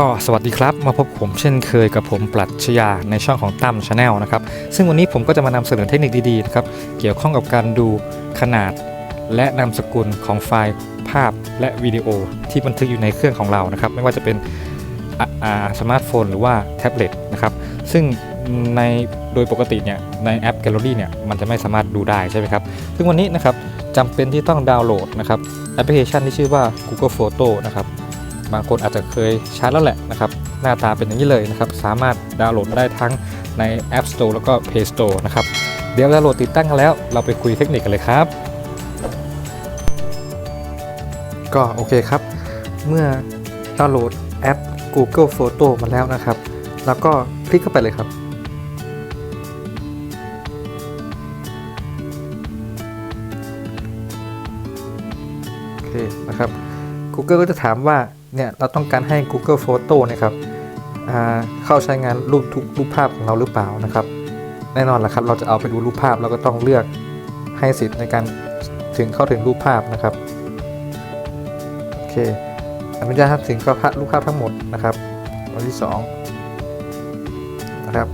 ก็สวัสดีครับมาพบผมเช่นเคยกับผมปรัชญาในช่องของตั้มชาแนลนะครับซึ่งวันนี้ผมก็จะมานำเสนอเทคนิคดีๆนะครับเกี่ยวข้องกับการดูขนาด และนามสกุลของไฟล์ภาพและวิดีโอที่บันทึกอยู่ในเครื่องของเรานะครับไม่ว่าจะเป็นอ่าสมาร์ทโฟนหรือว่าแท็บเล็ตนะครับซึ่งในโดยปกติเนี่ยในแอป Gallery เนี่ยมันจะไม่สามารถดูได้ใช่ไหมครับซึ่งวันนี้นะครับจำเป็นที่ต้องดาวน์โหลดนะครับแอปพลิเคชันที่ชื่อว่า Google Photo นะครับ บางคนอาจจะเคยใช้แล้วแหละนะครับ หน้าตาเป็นอย่างนี้เลยนะครับ สามารถดาวน์โหลดได้ทั้งใน App Store แล้วก็ Play Store นะครับ เดี๋ยวดาวน์โหลดติดตั้งกันแล้ว เราไปคุยเทคนิคกันเลยครับ ก็โอเคครับ เมื่อดาวน์โหลดแอป Google Photo มาแล้วนะครับ แล้วก็คลิกเข้าไปเลยครับโอเคนะครับ Google ก็จะถามว่า เนี่ยเราต้องการให้ Google Photo เนะครับเข้าใช้งานรูปทุกรูปภาพของเราหรือเปล่านะครับ แน่นอนแหละครับเราจะเอาไปดูรูปภาพเราก็ต้องเลือกให้สิทธิ์ในการถึงเข้าถึงรูปภาพนะครับโอเคอนุญาตถึงก็รูปภาพทั้งหมดนะครับวันที่2นะครับ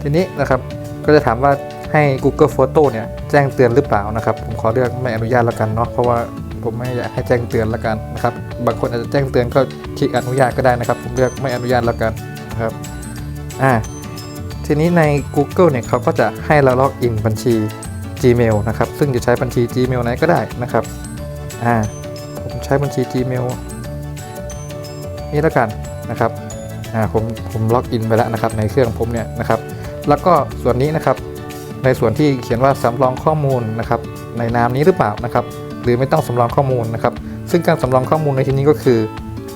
ทีนี้นะครับก็จะถามว่าให้ Google Photo เนี่ยแจ้งเตือนหรือเปล่านะครับ ผมขอเลือกไม่อนุญาตแล้วกันเนาะเพราะว่า ผมไม่อยากให้แจ้งเตือนแล้วกันนะครับ บางคนอาจจะแจ้งเตือนก็คลิกอนุญาตก็ได้นะครับ ผมเลือกไม่อนุญาตแล้วกันนะครับ อ่า ทีนี้ใน Google เนี่ยเขาก็จะให้เราล็อกอินบัญชี Gmail นะครับ ซึ่งจะใช้บัญชี Gmail ไหนก็ได้นะครับ อ่า ผมใช้บัญชี Gmail นี่แล้วกันนะครับ อ่า ผม ผมล็อกอินไปแล้วนะครับ ในเครื่องผมเนี่ยนะครับ แล้วก็ส่วนนี้นะครับ ในส่วนที่เขียนว่าสำรองข้อมูลนะครับ ในนามนี้หรือเปล่านะครับ หรือไม่ต้องสำรองข้อมูลนะครับ ซึ่งการสำรองข้อมูลในที่นี้ก็คือ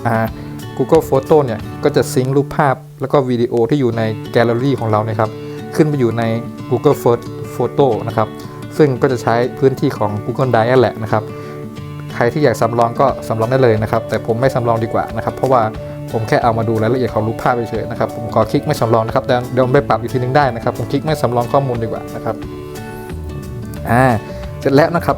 อ่า Google Photo เนี่ยก็จะซิงค์รูปภาพแล้วก็วิดีโอที่อยู่ในแกลเลอรี่ของเรานะครับ ขึ้นไปอยู่ใน Google Photo นะครับ ซึ่งก็จะใช้พื้นที่ของ Google Drive แหละนะครับ ใครที่อยากสำรองก็สำรองได้เลยนะครับ แต่ผมไม่สำรองดีกว่านะครับ เพราะว่าผมแค่เอามาดูรายละเอียดของรูปภาพเฉยๆนะครับ ผมขอคลิกไม่สำรองนะครับ แต่เดี๋ยวผมไปปรับอีกทีนึงได้นะครับ ผมคลิกไม่สำรองข้อมูลดีกว่านะครับ อ่า เสร็จแล้วนะครับ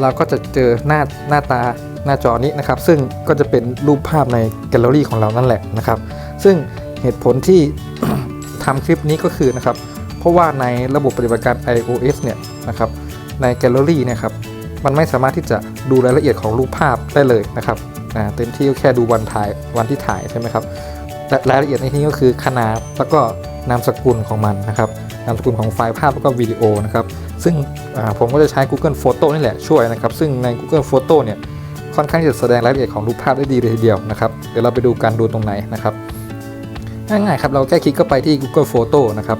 เราก็จะเจอหน้าหน้าตาหน้าจอนี้นะครับ ซึ่งก็จะเป็นรูปภาพในแกลเลอรี่ของเรานั่นแหละนะครับ ซึ่งเหตุผลที่ทำคลิปนี้ก็คือนะครับ เพราะว่าในระบบปฏิบัติการ iOS เนี่ยนะครับ ในแกลเลอรี่นี่ยครับ มันไม่สามารถที่จะดูรายละเอียดของรูปภาพได้เลยนะครับเต็มที่ก็แค่ดูวันถ่ายวันที่ถ่ายใช่ไหมครับและรายละเอียดในที่นี้ก็คือขนาดแล้วก็นามสกุลของมันนะครับ นามสกุลของไฟล์ภาพแล้วก็วิดีโอนะครับ ซึ่งผมก็จะใช้ Google Photo นี่แหละช่วยนะครับ ซึ่งใน Google Photo เนี่ยค่อนข้างจะแสดงรายละเอียดของรูปภาพได้ดีเลยทีเดียวนะครับ เดี๋ยวเราไปดูการดูตรงไหนนะครับ ง่ายๆครับ เราแค่คลิกเข้าไปที่ Google Photo นะครับ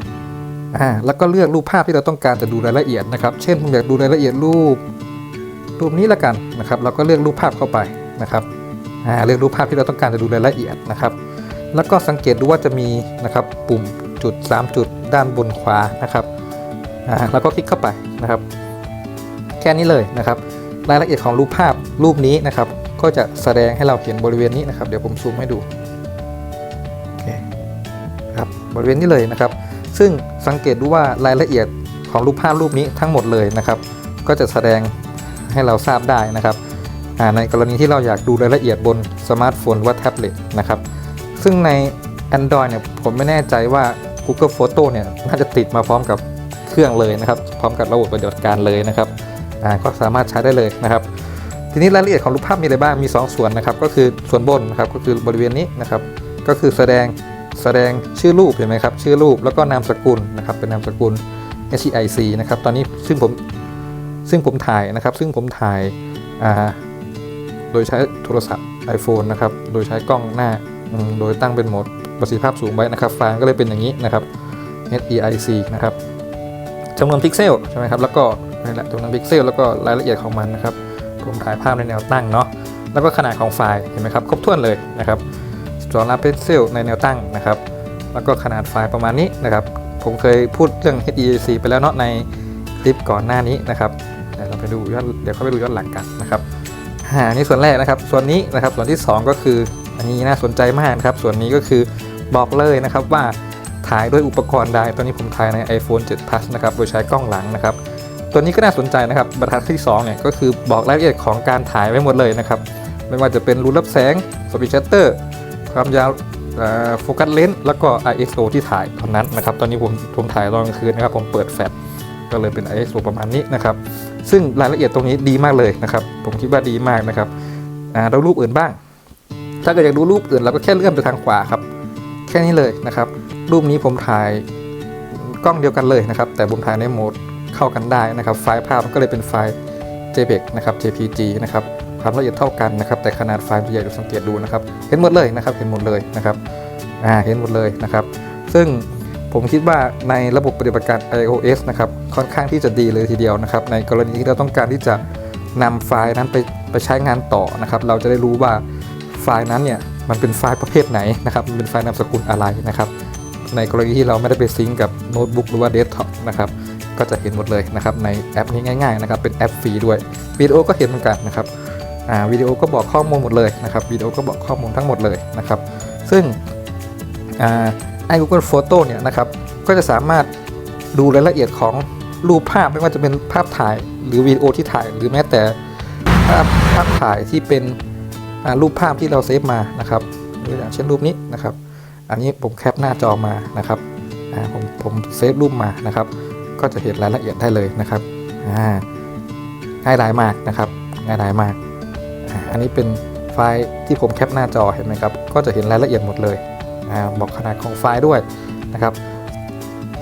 อ่าแล้วก็เลือกรูปภาพที่เราต้องการจะดูรายละเอียดนะครับ เช่นผมอยากดูรายละเอียดรูป รูปนี้ละกันนะครับ เราก็เลือกรูปภาพเข้าไปนะครับอ่าเลือกรูปภาพที่เราต้องการจะดูรายละเอียดนะครับ แล้วก็สังเกตดูว่าจะมีนะครับปุ่มจุด 3 จุดด้านบนขวานะครับ แล้วก็คลิกเข้าไปนะครับ แค่นี้เลยนะครับ รายละเอียดของรูปภาพรูปนี้นะครับ ก็จะแสดงให้เราเห็นบริเวณนี้นะครับ เดี๋ยวผมซูมให้ดูโอเคครับบริเวณนี้เลยนะครับ ซึ่งสังเกตดูว่ารายละเอียดของรูปภาพรูปนี้ทั้งหมดเลยนะครับ ก็จะแสดงให้เราทราบได้นะครับในกรณีที่เราอยากดูรายละเอียดบนสมาร์ทโฟนว่าแท็บเล็ตนะครับ ซึ่งใน Android เนี่ยผมไม่แน่ใจว่า Google Photo เนี่ยน่าจะติดมาพร้อมกับ เครื่องเลยนะครับ พร้อมกับระบบปฏิบัติการเลยนะครับก็สามารถใช้ได้เลยนะครับ ทีนี้รายละเอียดของรูปภาพมีอะไรบ้างมี 2 ส่วนนะครับ ก็คือส่วนบนนะครับก็คือบริเวณนี้นะครับ ก็คือแสดงแสดงชื่อรูปเห็นไหมครับ ชื่อรูปแล้วก็นามสกุลนะครับ เป็นนามสกุล HEIC นะครับ ตอนนี้ซึ่งผมซึ่งผมถ่ายนะครับ ซึ่งผมถ่ายาโดยใช้โทรศัพท์ iPhone นะครับ โดยใช้กล้องหน้า โดยตั้งเป็นโหมดประสิทธิภาพสูงไว้นะครับ ไฟล์ก็เลยเป็นอย่างนี้นะครับ HEIC นะครับ จำนวนพิกเซลใช่ไหมครับแล้วก็นี่แหละจำนวนพิกเซลแล้วก็รายละเอียดของมันนะครับผมถ่ายภาพในแนวตั้งเนาะแล้วก็ขนาดของไฟล์เห็นไหมครับครบถ้วนเลยนะครับ12ล้านพิกเซลในแนวตั้งนะครับแล้วก็ขนาดไฟล์ประมาณนี้นะครับผมเคยพูดเรื่อง HEIC ไปแล้วเนาะในคลิปก่อนหน้านี้นะครับเดี๋ยวเราไปดูยอนเดี๋ยวเข้าไปดูย้อนหลังกันนะครับอ่านี่ส่วนแรกนะครับ ส่วนนี้นะครับส่วนที่ 2 ก็คืออันนี้น่าสนใจมากนะครับส่วนนี้ก็คือบอกเลยนะครับว่า ถ่ายด้วยอุปกรณ์ใดตอนนี้ผมถ่ายใน iPhone 7 Plus นะครับโดยใช้กล้องหลังนะครับตัวนี้ก็น่าสนใจนะครับบรรทัดที่2เนี่ยก็คือบอกรายละเอียดของการถ่ายไว้หมดเลยนะครับไม่ว่าจะเป็นรูรับแสงสปีดชัตเตอร์ความยาวโฟกัสเลนส์แล้วก็ ISO ที่ถ่ายเท่านั้นนะครับ ตอนนี้ผมผมถ่ายตอนกลางคืนนะครับ ผมเปิดแฟลชก็เลยเป็น ISO ประมาณนี้นะครับ ซึ่งรายละเอียดตรงนี้ดีมากเลยนะครับ ผมคิดว่าดีมากนะครับเรารูปอื่นบ้าง ถ้าเกิดอยากดูรูปอื่นเราก็แค่เลื่อนไปทางขวาครับ แค่นี้เลยนะครับ รูปนี้ผมถ่ายกล้องเดียวกันเลยนะครับ แต่ผมถ่ายในโหมดเข้ากันได้นะครับ ไฟล์ภาพมันก็เลยเป็นไฟล์ JPEG นะครับ JPG นะครับความละเอียดเท่ากันนะครับ แต่ขนาดไฟล์มันใหญ่ดูสังเกตดูนะครับ เห็นหมดเลยนะครับ เห็นหมดเลยนะครับอ่าเห็นหมดเลยนะครับ ซึ่งผมคิดว่าในระบบปฏิบัติการ iOS นะครับ ค่อนข้างที่จะดีเลยทีเดียวนะครับ ในกรณีที่เราต้องการที่จะนำไฟล์นั้นไปไปใช้งานต่อนะครับ เราจะได้รู้ว่าไฟล์นั้นเนี่ยมันเป็นไฟล์ประเภทไหนนะครับ มันเป็นไฟล์นามสกุลอะไรนะครับ ในกรณีที่เราไม่ได้ไปซิงก์กับโน้ตบุ๊กหรือว่าเดสก์ท็อปนะครับก็จะเห็นหมดเลยนะครับในแอปนี้ง่ายๆนะครับเป็นแอปฟรีด้วยวิดีโอก็เห็นเหมือนกันนะครับอ่าวิดีโอก็บอกข้อมูลหมดเลยนะครับวิดีโอก็บอกข้อมูลทั้งหมดเลยนะครับ ซึ่งอ่าไอ้ Google Photo เนี่ยนะครับก็จะสามารถดูรายละเอียดของรูปภาพไม่ว่าจะเป็นภาพถ่ายหรือวิดีโอที่ถ่าย หรือแม้แต่ภาพภาพถ่ายที่เป็นรูปภาพที่เราเซฟมานะครับอย่างเช่นรูปนี้นะครับ อันนี้ผมแคปหน้าจอมานะครับผมผมเซฟรูปมานะครับ ก็จะเห็นรายละเอียดได้เลยนะครับง่ายดายมากนะครับ ง่ายดายมาก อันนี้เป็นไฟล์ที่ผมแคปหน้าจอเห็นไหมครับ ก็จะเห็นรายละเอียดหมดเลยอบอกขนาดของไฟล์ด้วยนะครับ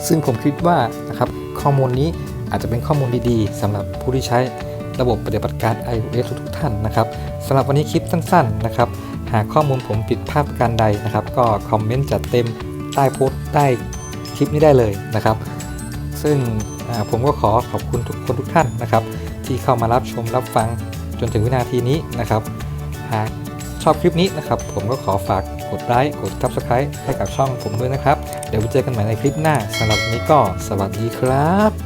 ซึ่งผมคิดว่านะครับข้อมูลนี้อาจจะเป็นข้อมูลดีๆสำหรับผู้ที่ใช้ระบบปฏิบัติการ iOS ทุกๆท่านนะครับสำหรับวันนี้คลิปสั้น ๆนะครับ หากข้อมูลผมผิดพลาดประการใดนะครับ ก็คอมเมนต์จัดเต็มใต้โพสต์ใต้คลิปนี้ได้เลยนะครับ ซึ่งผมก็ขอขอบคุณทุกคนทุกท่านนะครับ ที่เข้ามารับชมรับฟังจนถึงวินาทีนี้นะครับ หากชอบคลิปนี้นะครับ ผมก็ขอฝากกดไลค์กด subscribe ให้กับช่องผมด้วยนะครับ เดี๋ยวไว้เจอกันใหม่ในคลิปหน้าสำหรับวันนี้ก็สวัสดีครับ